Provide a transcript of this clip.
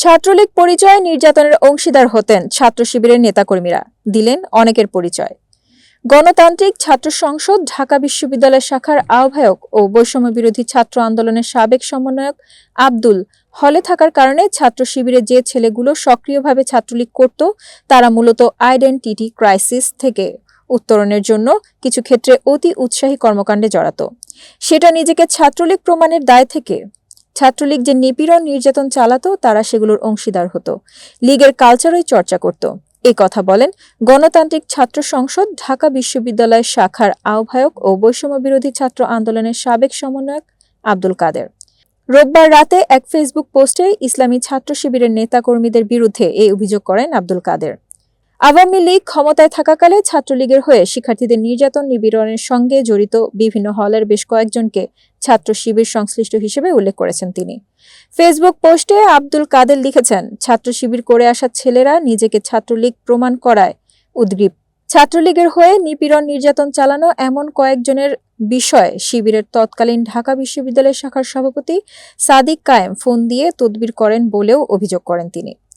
ছাত্রলীগ পরিচয় নির্যাতনের অংশীদার হতেন ছাত্র শিবিরের নেতাকর্মীরা। দিলেন অনেকের পরিচয়। গণতান্ত্রিক ছাত্র সংসদ, ঢাকা বিশ্ববিদ্যালয় শাখার আহ্বায়ক ও বৈষম্য বিরোধী ছাত্র আন্দোলনের সাবেক সমন্বয়ক আব্দুল হলে থাকার কারণে ছাত্র শিবিরে যে ছেলেগুলো সক্রিয়ভাবে ছাত্রলীগ করত, তারা মূলত আইডেন্টিটি ক্রাইসিস থেকে উত্তরণের জন্য কিছু ক্ষেত্রে অতি উৎসাহী কর্মকাণ্ডে জড়াত। সেটা নিজেকে ছাত্রলীগ প্রমাণের দায় থেকে ছাত্রলীগ যে নিপীড়ন নির্যাতন চালাতো, তারা সেগুলোর অংশীদার হতো। লীগের কালচারই চর্চা করত। এই কথা বলেন গণতান্ত্রিক ছাত্র সংসদ, ঢাকা বিশ্ববিদ্যালয় শাখার আহ্বায়ক ও বৈষম্য বিরোধী ছাত্র আন্দোলনের সাবেক সমন্বয়ক আব্দুল কাদের। রোববার রাতে এক ফেসবুক পোস্টে ইসলামী ছাত্র শিবিরের নেতাকর্মীদের বিরুদ্ধে এই অভিযোগ করেন আব্দুল কাদের। আওয়ামী লীগ ক্ষমতায় থাকাকালে ছাত্রলীগের হয়ে শিক্ষার্থীদের নির্যাতন নিপীড়নের সঙ্গে জড়িত বিভিন্ন হলের বেশ কয়েকজনকে ছাত্র শিবির সংশ্লিষ্ট হিসেবে উল্লেখ করেছেন তিনি। ফেসবুক পোস্টে আব্দুল কাদের লিখেছেন, ছাত্র শিবির করে আসা ছেলেরা নিজেকে ছাত্রলীগ প্রমাণ করায় উদ্গ্রীব। ছাত্রলীগের হয়ে নিপীড়ন নির্যাতন চালানো এমন কয়েকজনের বিষয়ে শিবিরের তৎকালীন ঢাকা বিশ্ববিদ্যালয় শাখার সভাপতি সাদিক কায়েম ফোন দিয়ে তদবির করেন বলেও অভিযোগ করেন তিনি।